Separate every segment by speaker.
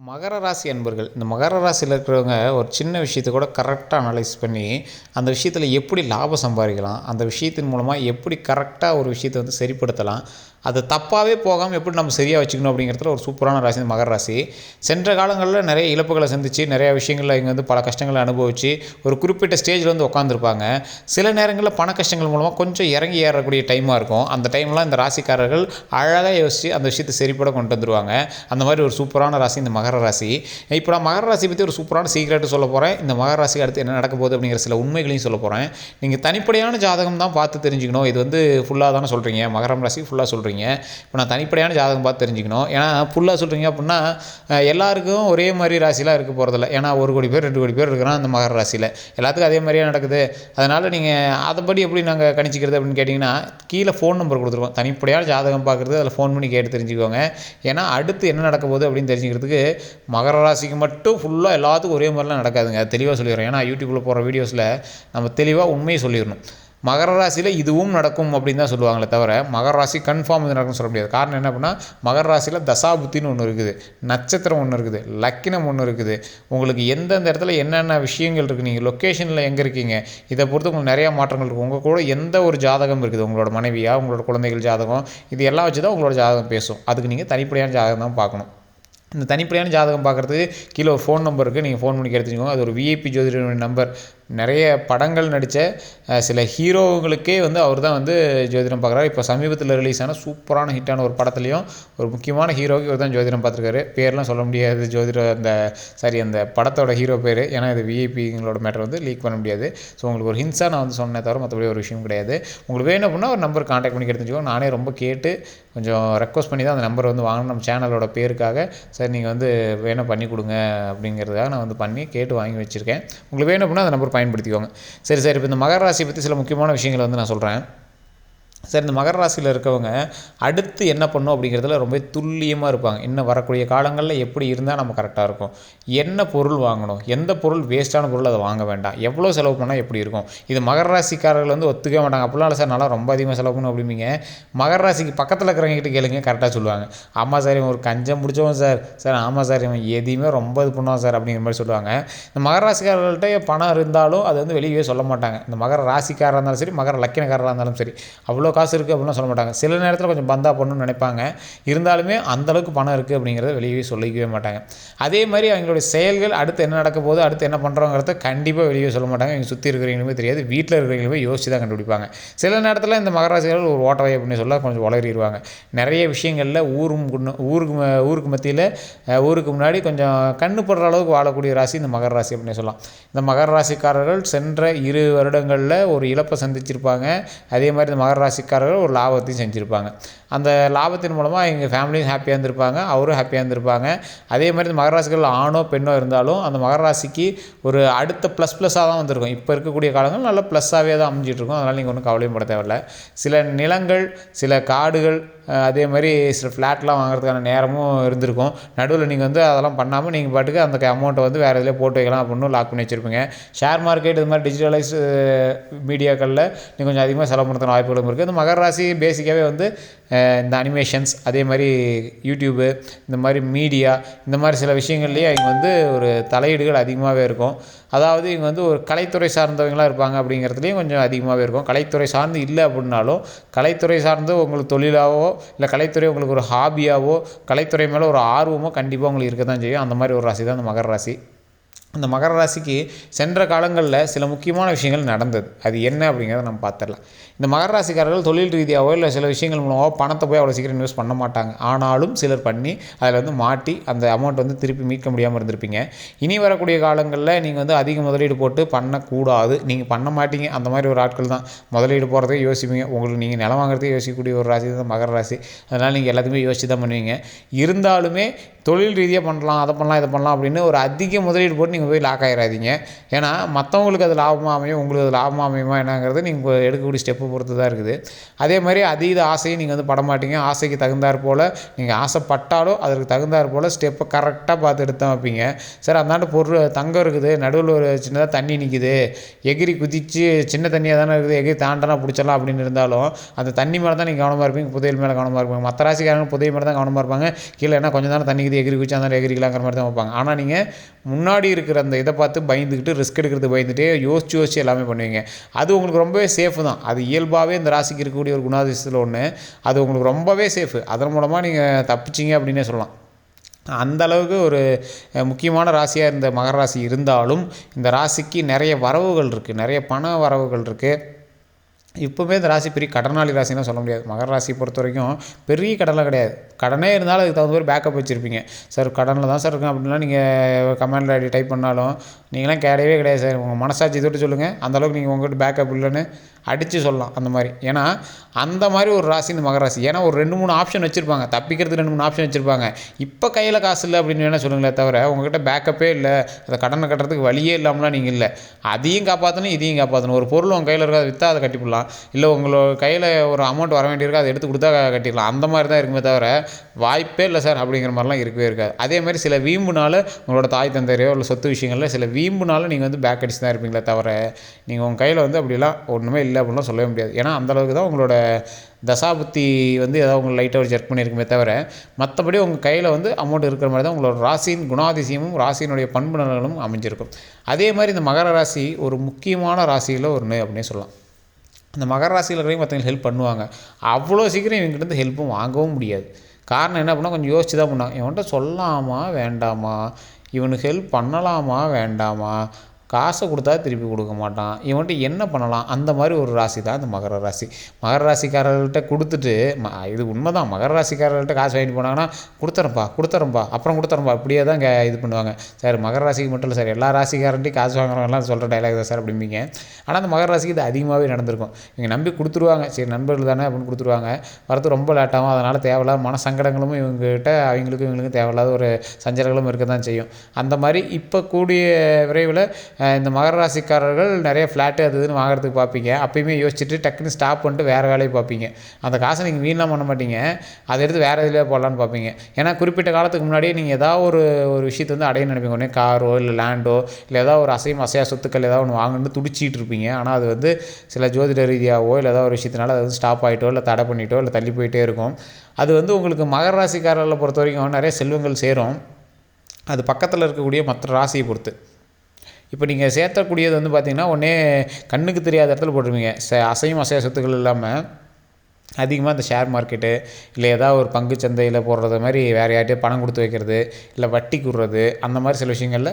Speaker 1: மகர ராசி அன்பர்கள் இந்த மகர ராசியில் இருக்கிறவங்க ஒரு சின்ன விஷயத்தை கூட கரெக்டாக அனலைஸ் பண்ணி அந்த விஷயத்தில் எப்படி லாபம் சம்பாதிக்கலாம் அந்த விஷயத்தின் மூலமாக எப்படி கரெக்டாக ஒரு விஷயத்தை வந்து சரிப்படுத்தலாம் அது தப்பாகவே போகாமல் எப்படி நம்ம சரியாக வச்சுக்கணும் அப்படிங்கிறதுல ஒரு சூப்பரான ராசி மகர ராசி. சென்ற காலங்களில் நிறைய இழப்புகளை சந்தித்து நிறைய விஷயங்களில் இங்கே வந்து பல கஷ்டங்களை அனுபவித்து ஒரு குறிப்பிட்ட ஸ்டேஜில் வந்து உட்காந்துருப்பாங்க சில நேரங்களில் பண கஷ்டங்கள் மூலமாக கொஞ்சம் இறங்கி ஏறக்கூடிய டைமாக இருக்கும். அந்த டைம்லாம் இந்த ராசிக்காரர்கள் அழகாக யோசித்து அந்த விஷயத்தை சரிப்பட கொண்டு வந்துருவாங்க. அந்த மாதிரி ஒரு சூப்பரான ராசி இந்த மகர ராசி. இப்போ நான் மகர ராசி பற்றி ஒரு சூப்பரான சீக்ரெட்டு சொல்ல போகிறேன் இந்த மகர ராசிக்கு அடுத்து என்ன நடக்க போகுது அப்படிங்கிற சில உண்மைகளையும் சொல்ல போகிறேன் நீங்கள் தனிப்படையான ஜாதகம் தான் பார்த்து தெரிஞ்சுக்கணும். இது வந்து ஃபுல்லாக தானே சொல்கிறீங்க மகரம் ராசி ஃபுல்லாக சொல்கிறீங்க இப்போ நான் தனிப்படையான ஜாதகம் பார்த்து தெரிஞ்சுக்கணும். ஏன்னா ஃபுல்லாக சொல்கிறீங்க அப்படின்னா எல்லாருக்கும் ஒரே மாதிரி ராசிலாம் இருக்க போகிறதில்ல ஏன்னா ஒரு கோடி பேர் ரெண்டு கோடி பேர் இருக்கிறான் அந்த மகர ராசியில். எல்லாத்துக்கும் அதே மாதிரியே நடக்குது. அதனால் நீங்கள் அதைப்படி எப்படி நாங்கள் கணிச்சிக்கிறது அப்படின்னு கேட்டிங்கன்னா கீழே ஃபோன் நம்பர் கொடுத்துருவோம். தனிப்படையான ஜாதகம் பார்க்குறது அதில் ஃபோன் பண்ணி கேட்டு தெரிஞ்சுக்கோங்க. ஏன்னா அடுத்து என்ன நடக்க போகுது அப்படின்னு தெரிஞ்சுக்கிறதுக்கு மகர ராசிக்கு மட்டும் ஃபுல்லாக எல்லாத்துக்கும் ஒரே மாதிரிலாம் நடக்காதுங்க. தெளிவாக சொல்லிடுறோம் ஏன்னா யூடியூப்பில் போகிற வீடியோஸில் நம்ம தெளிவாக உண்மையை சொல்லிடணும். மகர ராசியில் இதுவும் நடக்கும் அப்படின்னு தான் சொல்லுவாங்களே தவிர மகர ராசி கன்ஃபார்ம் இது நடக்கும்னு சொல்ல முடியாது. காரணம் என்ன அப்படின்னா மகர ராசியில் தசாபுத்தின்னு ஒன்று இருக்குது நட்சத்திரம் ஒன்று இருக்குது லக்கினம் ஒன்று இருக்குது. உங்களுக்கு எந்தெந்த இடத்துல என்னென்ன விஷயங்கள் இருக்குது நீங்கள் லொக்கேஷனில் எங்கே இருக்கீங்க இதை பொறுத்து உங்களுக்கு நிறையா மாற்றங்கள் இருக்கும் உங்கள் கூட எந்த ஒரு ஜாதகம் இருக்குது? உங்களோட மனைவியாக உங்களோட குழந்தைகள் ஜாதகம் இது எல்லாம் வச்சு தான் உங்களோட ஜாதகம் பேசும். அதுக்கு நீங்கள் தனிப்படையான ஜாதகம் தான் பார்க்கணும். இந்த தனிப்படையான ஜாதகம் பார்க்குறதுக்கு கீழே ஒரு ஃபோன் நம்பருக்கு நீங்கள் ஃபோன் பண்ணி எடுத்துக்கோங்க அது ஒரு விஐபி ஜோதிடருடைய நம்பர் நிறைய படங்கள் நடித்த சில ஹீரோங்களுக்கே வந்து அவர் தான் வந்து ஜோதிடம் பார்க்குறாரு. இப்போ சமீபத்தில் ரிலீஸ் ஆன சூப்பரான ஹிட்டான ஒரு படத்துலையும் ஒரு முக்கியமான ஹீரோவுக்கு இவர் தான் ஜோதிடம் பார்த்துருக்காரு. பேர்லாம் சொல்ல முடியாது. ஜோதிட அந்த சாரி அந்த படத்தோட ஹீரோ பேர். ஏன்னா இது விஐபிங்களோட மேட்டர் வந்து லீக் பண்ண முடியாது. ஸோ உங்களுக்கு ஒரு ஹின்ஸாக நான் வந்து சொன்னேன் தவிர மற்றபடி ஒரு விஷயம் கிடையாது. உங்களுக்கு வேணும் அப்படின்னா ஒரு நம்பர் காண்டாக்ட் பண்ணி எடுத்துக்கோங்க. நானே ரொம்ப கேட்டு கொஞ்சம் ரெக்வஸ்ட் பண்ணி தான் அந்த நம்பர் வந்து வாங்கணும் நம்ம சேனலோட பேருக்காக. சார் நீங்கள் வந்து வேணும் பண்ணி கொடுங்க அப்படிங்கிறதுக்காக நான் வந்து பண்ணி கேட்டு வாங்கி வச்சுருக்கேன். உங்களுக்கு வேணும் அப்படின்னா அந்த நம்பர் பயன்படுத்திக்கோங்க. சரி சார். இப்போ இந்த மகர ராசி பற்றி சில முக்கியமான விஷயங்களை வந்து நான் சொல்கிறேன் சரி இந்த மகர ராசியில் இருக்கவங்க அடுத்து என்ன பண்ணும் அப்படிங்கிறதுல ரொம்ப துல்லியமாக இருப்பாங்க. இன்னும் வரக்கூடிய காலங்களில் எப்படி இருந்தால் நம்ம கரெக்டாக இருக்கும். என்ன பொருள் வாங்கணும்? எந்த பொருள் வேஸ்ட்டான பொருள் அதை வாங்க வேண்டாம். எவ்வளோ செலவு பண்ணால் எப்படி இருக்கும்? இது மகர ராசிக்காரர்கள் வந்து ஒத்துக்க மாட்டாங்க. அப்படிலாம் இல்லை சார் நல்லா ரொம்ப அதிகமாக செலவு பண்ணணும் அப்படிம்பீங்க. மகர ராசிக்கு பக்கத்தில் இருக்கிறவங்ககிட்ட கேளுங்க கரெக்டாக சொல்லுவாங்க. ஆமாம் சார் இவன் ஒரு கஞ்சம் பிடிச்சவன் சார். சார் ஆமாம் சார் இவன் எதையுமே ரொம்ப இது பண்ணுவான் சார் அப்படிங்கிற மாதிரி சொல்லுவாங்க. இந்த மகர ராசிக்காரர்கள்ட்ட பணம் இருந்தாலும் அது வந்து வெளியே சொல்ல மாட்டாங்க. இந்த மகர ராசிக்காரராக இருந்தாலும் சரி மகர லக்கினக்காரராக இருந்தாலும் சரி அவ்வளோ காசு இருக்குது அப்படிலாம் சொல்ல மாட்டாங்க. சில நேரத்தில் கொஞ்சம் பந்தா பண்ணணும்னு நினைப்பாங்க. இருந்தாலுமே அந்தளவுக்கு பணம் இருக்குது அப்படிங்கிறத வெளியே சொல்லிக்கவே மாட்டாங்க. அதே மாதிரி அவங்களுடைய செயல்கள் அடுத்து என்ன நடக்க போகுது அடுத்து என்ன பண்ணுறோங்கிறத கண்டிப்பாக வெளியே சொல்ல மாட்டாங்க. இங்கே சுற்றி இருக்கிறவங்களுமே தெரியாது. வீட்டில் இருக்கிறவங்களுமே யோசிச்சு தான் கண்டுபிடிப்பாங்க. சில நேரத்தில் இந்த மகராசிகள் ஒரு ஓட்டவை அப்படின்னு சொல்ல கொஞ்சம் உளறிடுவாங்க. நிறைய விஷயங்களில் ஊரும் ஊருக்கு ம- ஊருக்கு மத்தியில் ஊருக்கு முன்னாடி கொஞ்சம் கண்ணு படுற அளவுக்கு வாழக்கூடிய ராசி இந்த மகர ராசி அப்படின்னு சொல்லலாம். இந்த மகர ராசிக்காரர்கள் சென்ற இரு வருடங்களில் ஒரு இழப்பை சந்திச்சிருப்பாங்க. அதே மாதிரி இந்த மகர ராசிக்காரர்கள் ஒரு லாபத்தையும் செஞ்சுருப்பாங்க. அந்த லாபத்தின் மூலமாக எங்கள் ஃபேமிலியும் ஹாப்பியாக இருந்திருப்பாங்க. அவரும் ஹாப்பியாக இருந்திருப்பாங்க. அதே மாதிரி இந்த மகராசிகள் ஆணோ பெண்ணோ இருந்தாலும் அந்த மகராசிக்கு ஒரு அடுத்த ப்ளஸ் ப்ளஸ்ஸாக தான் வந்திருக்கும். இப்போ இருக்கக்கூடிய காலங்கள் நல்ல ப்ளஸ்ஸாகவே தான் அமைஞ்சிட்டு இருக்கும். அதனால் நீங்கள் ஒன்றும் கவலையும் பட தேவையில்ல. சில நிலங்கள் சில காடுகள் அதே மாதிரி சில ஃப்ளாட்லாம் வாங்குறதுக்கான நேரமும் இருந்திருக்கும். நடுவில் நீங்கள் வந்து அதெல்லாம் பண்ணாமல் நீங்கள் பாட்டுக்கு அந்த அமௌண்ட்டை வந்து வேறு இதில் போட்டு வைக்கலாம் அப்படின்னு லாக் பண்ணி வச்சுருப்பீங்க. ஷேர் மார்க்கெட் இது மாதிரி டிஜிட்டலைஸ் மீடியாக்களில் நீங்கள் கொஞ்சம் அதிகமாக செலவு பண்ணுறதுக்கு வாய்ப்புகளும் இருக்குது இந்த மகர ராசி பேசிக்காகவே வந்து இந்த அனிமேஷன்ஸ் அதே மாதிரி யூடியூபு இந்த மாதிரி மீடியா இந்த மாதிரி சில விஷயங்கள்லேயே இவங்க வந்து ஒரு தலையீடுகள் அதிகமாகவே இருக்கும். அதாவது இவங்க வந்து ஒரு கலைத்துறை சார்ந்தவங்களாக இருப்பாங்க அப்படிங்கிறதுலையும் கொஞ்சம் அதிகமாகவே இருக்கும். கலைத்துறை சார்ந்து இல்லை அப்படின்னாலும் கலைத்துறை சார்ந்து உங்களுக்கு தொழிலாகவோ இல்லை கலைத்துறை உங்களுக்கு ஒரு ஹாபியாவோ கலைத்துறை மேலே ஒரு ஆர்வமோ கண்டிப்பாக உங்களுக்கு இருக்க தான் செய்யும். அந்த மாதிரி ஒரு ராசி தான் அந்த மகர ராசி. அந்த மகர ராசிக்கு சென்ற காலங்களில் சில முக்கியமான விஷயங்கள் நடந்தது. அது என்ன அப்படிங்கிறத நம்ம பார்த்துடலாம் இந்த மகர ராசிக்காரர்கள் தொழில் ரீதியாகவோ இல்லை சில விஷயங்கள் மூலமாக பணத்தை போய் அவ்வளோ சீக்கிரம் இன்வெஸ்ட் பண்ண மாட்டாங்க. ஆனாலும் சிலர் பண்ணி அதில் வந்து மாட்டி அந்த அமௌண்ட் வந்து திருப்பி மீட்க முடியாமல் இருந்திருப்பீங்க. இனி வரக்கூடிய காலங்களில் நீங்கள் வந்து அதிக முதலீடு போட்டு பண்ணக்கூடாது. நீங்கள் பண்ண மாட்டீங்க. அந்த மாதிரி ஒரு ஆட்கள் தான். முதலீடு போகிறதே யோசிப்பீங்க. உங்களுக்கு நீங்கள் நிலம் வாங்குறதே யோசிக்கக்கூடிய ஒரு ராசி தான் மகர ராசி. அதனால் நீங்கள் எல்லாத்தையுமே யோசிச்சு தான் பண்ணுவீங்க. இருந்தாலுமே தொழில் ரீதியாக பண்ணலாம் அதை பண்ணலாம் இதை பண்ணலாம் அப்படின்னு ஒரு அதிக முதலீடு போட்டு நீங்கள் போய் லாக் ஆகிடாதீங்க ஏன்னா மற்றவங்களுக்கு அது லாபமாக அமையும் உங்களுக்கு அது லாபமாக அமையுமா என்னங்கிறது நீங்கள் எடுக்கக்கூடிய ஸ்டெப்பை பொறுத்து தான் இருக்குது. அதே மாதிரி அதீத ஆசையை நீங்கள் வந்து படமாட்டீங்க ஆசைக்கு தகுந்தாற் போல் நீங்கள் ஆசைப்பட்டாலும் அதற்கு தகுந்தாற் போல் ஸ்டெப்பை கரெக்டாக பார்த்து எடுத்து தான் வைப்பீங்க. சார் அந்தாண்ட பொருள் தங்கம் இருக்குது நடுவில் ஒரு சின்னதாக தண்ணி நிற்கிது எகிரி குதித்து சின்ன தண்ணியாக தானே இருக்குது எகிரி தாண்டனா பிடிச்சலாம் அப்படின்னு இருந்தாலும் அந்த தண்ணி மேலே தான் நீங்கள் கவனமாக இருப்பீங்க புதையல் மேலே கவனமாக இருப்பீங்க. மற்ற ராசிக்காரங்க புதையல் மேலே தான் கவனமாக இருப்பாங்க. கீழே என்ன கொஞ்சம் தானே தண்ணி இது எகிரி குச்சி அந்த எகிரிக்கலாங்கிற மாதிரி தான் வைப்பாங்க. ஆனால் நீங்கள் முன்னாடி இருக்கிற அந்த இதை பார்த்து பயந்துக்கிட்டு ரிஸ்க் எடுக்கிறது பயந்துட்டே யோசிச்சு யோசிச்சு எல்லாமே பண்ணுவீங்க. அது உங்களுக்கு ரொம்பவே சேஃபு தான். அது இயல்பாகவே இந்த ராசிக்கு இருக்கக்கூடிய ஒரு குணாதிசயத்தில் ஒன்று அது உங்களுக்கு ரொம்பவே சேஃபு அதன் மூலமாக நீங்கள் தப்பிச்சிங்க அப்படின்னே சொல்லலாம். அந்த அளவுக்கு ஒரு முக்கியமான ராசியாக இருந்த மகர ராசி இருந்தாலும் இந்த ராசிக்கு நிறைய வரவுகள் இருக்குது நிறைய பண வரவுகள் இருக்குது இப்போவே இந்த ராசி பெரிய கடனாளி ராசிலாம் சொல்ல முடியாது. மகர ராசியை பொறுத்த வரைக்கும் பெரிய கடன்லாம் கிடையாது. கடனே இருந்தாலும் அதுக்கு தகுந்த மாதிரி பேக்கப் வச்சுருப்பீங்க. சார் கடனில் தான் சார் இருக்கும் அப்படின்னா நீங்கள் கமெண்டில் ஐடி டைப் பண்ணாலும் நீங்களாம் கிடையவே கிடையாது சார். உங்கள் மனசாட்சி தொட்டு சொல்லுங்கள் அந்தளவுக்கு நீங்கள் உங்கள்கிட்ட பேக்கப் இல்லைன்னு அடித்து சொல்லலாம் அந்த மாதிரி. ஏன்னா அந்த மாதிரி ஒரு ராசி இந்த மகர ராசி. ஏன்னா ஒரு ரெண்டு மூணு ஆப்ஷன் வச்சுருப்பாங்க. தப்பிக்கிறதுக்கு ரெண்டு மூணு ஆப்ஷன் வச்சுருப்பாங்க. இப்போ கையில் காசு இல்லை அப்படின்னு வேணால் சொல்லுங்களே தவிர உங்ககிட்ட பேக்கப்பே இல்லை. அந்த கடனை கட்டுறதுக்கு வழியே இல்லாமலாம் நீங்கள் இல்லை. அதையும் காப்பாற்றணும் இதையும் காப்பாற்றணும் ஒரு பொருள் உங்கள் கையில் இருக்கா அதை விற்றா அதை கட்டிடலாம் இல்லை உங்களோட கையில் ஒரு அமௌண்ட் வர வேண்டியிருக்கா அதை எடுத்து கொடுத்தா கட்டிடலாம். அந்த மாதிரி தான் இருக்குமே தவிர வாய்ப்பே இல்லை சார் அப்படிங்கிற மாதிரிலாம் இருக்கவே இருக்காது. அதே மாதிரி சில வீம்புனால உங்களோட தாய் தந்தையோ இல்லை சொத்து விஷயங்களில் சில வீம்புனால நீங்கள் வந்து பேக் அடிச்சு தான் இருப்பீங்களே தவிர நீங்கள் உங்கள் கையில் வந்து அப்படிலாம் ஒன்றுமே இல்லை அப்படின்லாம் சொல்லவே முடியாது. ஏன்னா அந்தளவுக்கு தான் உங்களோட தசாபுத்தி வந்து ஏதாவது உங்களுக்கு லைட்டாக ஒரு செக் பண்ணியிருக்குமே தவிர மற்றபடி உங்கள் கையில் வந்து அமௌண்ட் இருக்கிற மாதிரி தான் உங்களோட ராசியின் குணாதிசயமும் ராசியினுடைய பண்பு நலன்களும் அமைஞ்சிருக்கும். அதே மாதிரி இந்த மகர ராசி ஒரு முக்கியமான ராசியில் ஒன்று அப்படின்னே சொல்லலாம். இந்த மகர ராசியில் இருக்கிறவங்க மற்றவங்களுக்கு ஹெல்ப் பண்ணுவாங்க. அவ்வளோ சீக்கிரம் இவங்ககிட்ட ஹெல்ப்பும் வாங்கவும் முடியாது. காரணம் என்ன பண்ணால் கொஞ்சம் யோசிச்சு தான் பண்ணாங்க இவன்கிட்ட சொல்லலாமா வேண்டாமா? இவனுக்கு ஹெல்ப் பண்ணலாமா வேண்டாமா? காசை கொடுத்தா திருப்பி கொடுக்க மாட்டான். இவன்கிட்ட என்ன பண்ணலாம்? அந்த மாதிரி ஒரு ராசி தான் இந்த மகர ராசி. மகர ராசிக்காரர்கள்ட்ட கொடுத்துட்டு ம இது உண்மை தான் மகர ராசிக்காரர்கள்ட்ட காசு வாங்கிட்டு போனாங்கன்னா கொடுத்துறேன்ப்பா கொடுத்துறேன்ப்பா அப்புறம் கொடுத்துறேன்ப்பா இப்படியே தான் இது பண்ணுவாங்க. சார் மகர ராசிக்கு மட்டும் இல்லை சார் எல்லா ராசிக்காரன்ட்டையும் காசு வாங்குறவங்கலாம் சொல்கிற டைலாக் தான் சார் அப்படிம்பீங்க. ஆனால் அந்த மகர ராசிக்கு இது அதிகமாகவே நடந்திருக்கும். இவங்க நம்பி கொடுத்துருவாங்க. சரி நண்பர்கள் தானே அப்படின்னு கொடுத்துருவாங்க. வரது ரொம்ப லேட்டாகும் அதனால் தேவையில்லாத மன சங்கடங்களும் இவங்ககிட்ட அவங்களுக்கும் இவங்களுக்கும் தேவையில்லாத ஒரு சஞ்சலங்களும் இருக்க தான் செய்யும். அந்த மாதிரி இப்போ கூடிய விரைவில் இந்த மகர ராசிக்காரர்கள் நிறைய ஃப்ளாட்டு அது இதுன்னு வாங்குறதுக்கு பார்ப்பீங்க. அப்பயுமே யோசிச்சுட்டு டக்குன்னு ஸ்டாப் பண்ணிட்டு வேறு வேலையை பார்ப்பீங்க. அந்த காசை நீங்கள் வீணாக பண்ண மாட்டீங்க. அதை எடுத்து வேறு இதில் போடலான்னு பார்ப்பீங்க. ஏன்னா குறிப்பிட்ட காலத்துக்கு முன்னாடியே நீங்கள் ஏதாவது ஒரு ஒரு விஷயத்தை வந்து அடைய நினைப்பீங்க. உடனே காரோ இல்லை லேண்டோ இல்லை ஏதாவது ஒரு அசையும் அசையா சொத்துக்கள் ஏதாவது ஒன்று வாங்கணும்னு துடிச்சிட்டு இருப்பீங்க. ஆனால் அது வந்து சில ஜோதிட ரீதியாகவோ இல்லை ஏதாவது ஒரு விஷயத்தினால அது வந்து ஸ்டாப் ஆகிட்டோ இல்லை தடை பண்ணிட்டோ இல்லை தள்ளி போயிட்டே இருக்கும். அது வந்து உங்களுக்கு மகர ராசிக்காரர்களை பொறுத்த வரைக்கும் நிறைய செல்வங்கள் சேரும். அது பக்கத்தில் இருக்கக்கூடிய மற்ற ராசியை பொறுத்து. இப்போ நீங்கள் சேர்த்தக்கூடியது வந்து பார்த்திங்கன்னா ஒன்றே கண்ணுக்கு தெரியாத இடத்துல போட்டுருவீங்க ச அசையும் அசைய சொத்துக்கள் இல்லாமல் அதிகமாக இந்த ஷேர் மார்க்கெட்டு இல்லை ஏதாவது ஒரு பங்கு சந்தையில் போடுறது மாதிரி வேறு யார்கிட்டயோ பணம் கொடுத்து வைக்கிறது இல்லை வட்டி கூடுறது அந்த மாதிரி சில விஷயங்களில்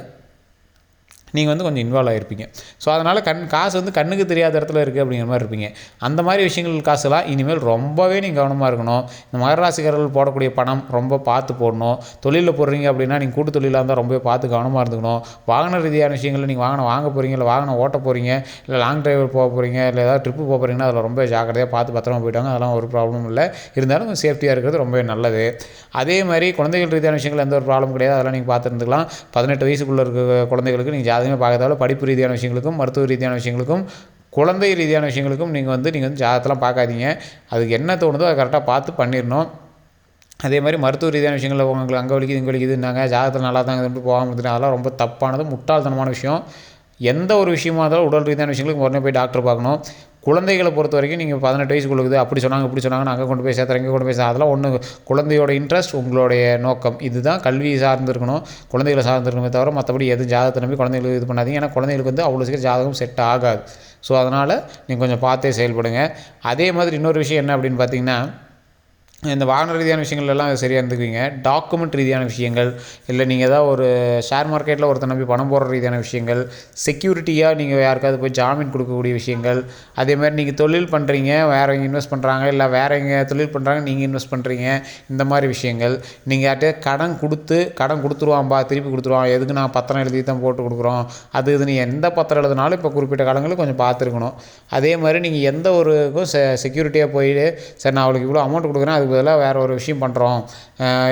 Speaker 1: நீங்கள் வந்து கொஞ்சம் இன்வால்வ் ஆகிருப்பீங்க ஸோ அதனால் கண் காசு வந்து கண்ணுக்கு தெரியாத இடத்துல இருக்குது அப்படிங்கிற மாதிரி இருப்பீங்க. அந்த மாதிரி விஷயங்கள் காசுலாம் இனிமேல் ரொம்பவே நீங்கள் கவனமாக இருக்கணும். இந்த மகராசிக்காரர்கள் போடக்கூடிய பணம் ரொம்ப பார்த்து போடணும். தொழிலில் போடுறீங்க அப்படின்னா நீங்கள் கூட்டு தொழிலாக இருந்தால் ரொம்பவே பார்த்து கவனமாக இருந்துக்கணும். வாகன ரீதியான விஷயங்களில் நீங்கள் வாகனம் வாங்க போகிறீங்க இல்லை வாகனம் ஓட்ட போகிறீங்க இல்லை லாங் டிரைவர் போக போகிறீங்க இல்லை ஏதாவது ட்ரிப்பு போக போகிறீங்கன்னா அதில் ரொம்ப ஜாக்கிரதையாக பார்த்து பத்திரமா போயிட்டாங்க. அதெல்லாம் ஒரு ப்ராப்ளமும் இல்லை. இருந்தாலும் சேஃப்டியாக இருக்கிறது ரொம்பவே நல்லது. அதே மாதிரி குழந்தைகள் ரீதியான விஷயங்கள் எந்த ஒரு ப்ராப்ளம் கிடையாது. அதெல்லாம் நீங்கள் பார்த்துருந்துக்கலாம். பதினெட்டு வயசுக்குள்ளே இருக்க குழந்தைகளுக்கு நீங்கள் ஜாதகமே பார்க்க தேவையில்ல படிப்பு ரீதியான விஷயங்களுக்கும் மருத்துவ ரீதியான விஷயங்களுக்கும் குழந்தை ரீதியான விஷயங்களுக்கும் நீங்கள் வந்து நீங்கள் வந்து ஜாதகத்தெல்லாம் பார்க்காதீங்க. அதுக்கு என்ன தோணுதோ அதை கரெக்டாக பார்த்து பண்ணிடணும் அதே மாதிரி மருத்துவ ரீதியான விஷயங்களில் உங்களுக்கு அங்கே வலிக்குது இங்கே வலிக்குதுன்னாங்க ஜாதகத்தில் நல்லா தான் இது போகாமல் இருந்துட்டு அதெல்லாம் ரொம்ப தப்பானது முட்டாள்தனமான விஷயம். எந்த ஒரு விஷயமா இருந்தாலும் உடல் ரீதியான விஷயங்களுக்கு உடனே போய் டாக்டர் பார்க்கணும். குழந்தைகளை பொறுத்த வரைக்கும் நீங்கள் பதினெட்டு வயசு கொடுக்குது அப்படி சொன்னாங்க இப்படி சொன்னாங்க அங்கே கொண்டு போய் சேர்த்துறேன் இங்கே கொண்டு போய் சேர்த்து அதெல்லாம் ஒன்று குழந்தையோட இன்ட்ரெஸ்ட் உங்களுடைய நோக்கம். இதுதான் கல்வி சார்ந்திருக்கணும். குழந்தைகளை சார்ந்திருக்கணுமே தவிர மற்றபடி எதுவும் ஜாதகத்தை நம்பி குழந்தைகளுக்கு இது பண்ணாதீங்க. ஏன்னா குழந்தைகளுக்கு வந்து அவ்வளோ சீக்கிரம் ஜாதகம் செட் ஆகாது. ஸோ அதனால் நீங்கள் கொஞ்சம் பார்த்தே செயல்படுங்க. அதே மாதிரி இன்னொரு விஷயம் என்ன அப்படின்னு பார்த்தீங்கன்னா இந்த வாகன ரீதியான விஷயங்கள் எல்லாம் சரியாக இருந்துக்குவீங்க. டாக்குமெண்ட் ரீதியான விஷயங்கள் இல்லை நீங்கள் ஏதாவது ஒரு ஷேர் மார்க்கெட்டில் ஒருத்தர் நம்பி பணம் போடுற ரீதியான விஷயங்கள் செக்யூரிட்டியாக நீங்கள் யாருக்காவது போய் ஜாமீன் கொடுக்கக்கூடிய விஷயங்கள் அதே மாதிரி நீங்கள் தொழில் பண்ணுறீங்க வேறவங்க இன்வெஸ்ட் பண்ணுறாங்க இல்லை வேறவங்க தொழில் பண்ணுறாங்க நீங்கள் இன்வெஸ்ட் பண்ணுறீங்க இந்த மாதிரி விஷயங்கள். நீங்கள் யார்ட்டே கடன் கொடுத்து கடன் கொடுத்துருவான்பா திருப்பி கொடுத்துருவான் எதுக்கு நான் பத்திரம் எழுதி தான் போட்டு கொடுக்குறோம் அது இது நீ எந்த பத்திரம் எழுதினாலும் இப்போ குறிப்பிட்ட காலங்களில் கொஞ்சம் பார்த்துருக்கணும். அதே மாதிரி நீங்கள் எந்த ஒரு செ செக்யூரிட்டியாக போயிட்டு சரி நான் அவளுக்கு இவ்வளோ அமௌண்ட் கொடுக்குறேன் அது அதுக்கு பதிலாக வேறு ஒரு விஷயம் பண்ணுறோம்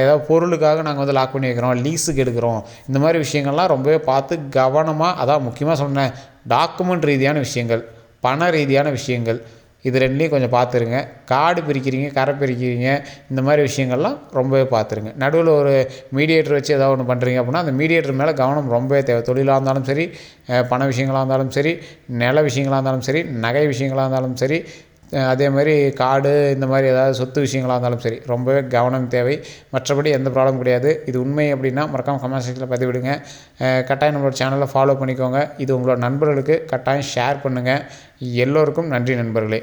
Speaker 1: ஏதாவது பொருளுக்காக நாங்கள் வந்து லாக் பண்ணி வைக்கிறோம் லீஸுக்கு எடுக்கிறோம். இந்த மாதிரி விஷயங்கள்லாம் ரொம்பவே பார்த்து கவனமாக அதான் முக்கியமாக சொன்னேன் டாக்குமெண்ட் ரீதியான விஷயங்கள் பண ரீதியான விஷயங்கள் இது ரெண்டுலேயும் கொஞ்சம் பார்த்துருங்க. காடு பிரிக்கிறீங்க கரை பிரிக்கிறீங்க இந்த மாதிரி விஷயங்கள்லாம் ரொம்பவே பார்த்துருங்க. நடுவில் ஒரு மீடியேட்டர் வச்சு ஏதாவது ஒன்று பண்ணுறீங்க அப்படின்னா அந்த மீடியேட்டர் மேலே கவனம் ரொம்பவே தேவை. தொழிலாக இருந்தாலும் சரி பண விஷயங்களாக இருந்தாலும் சரி நில விஷயங்களாக இருந்தாலும் சரி நகை விஷயங்களாக இருந்தாலும் சரி அதே மாதிரி காடு இந்த மாதிரி ஏதாவது சொத்து விஷயங்களாக இருந்தாலும் சரி ரொம்பவே கவனம் தேவை. மற்றபடி எந்த ப்ராப்ளம் கிடையாது. இது உண்மை அப்படின்னா மறக்காமல் கமெண்ட் செக்ஷனில் பதிவிடுங்க. கட்டாயம் நம்மளோட சேனலை ஃபாலோ பண்ணிக்கோங்க. இது உங்களோட நண்பர்களுக்கு கட்டாயம் ஷேர் பண்ணுங்கள் எல்லோருக்கும் நன்றி நண்பர்களே.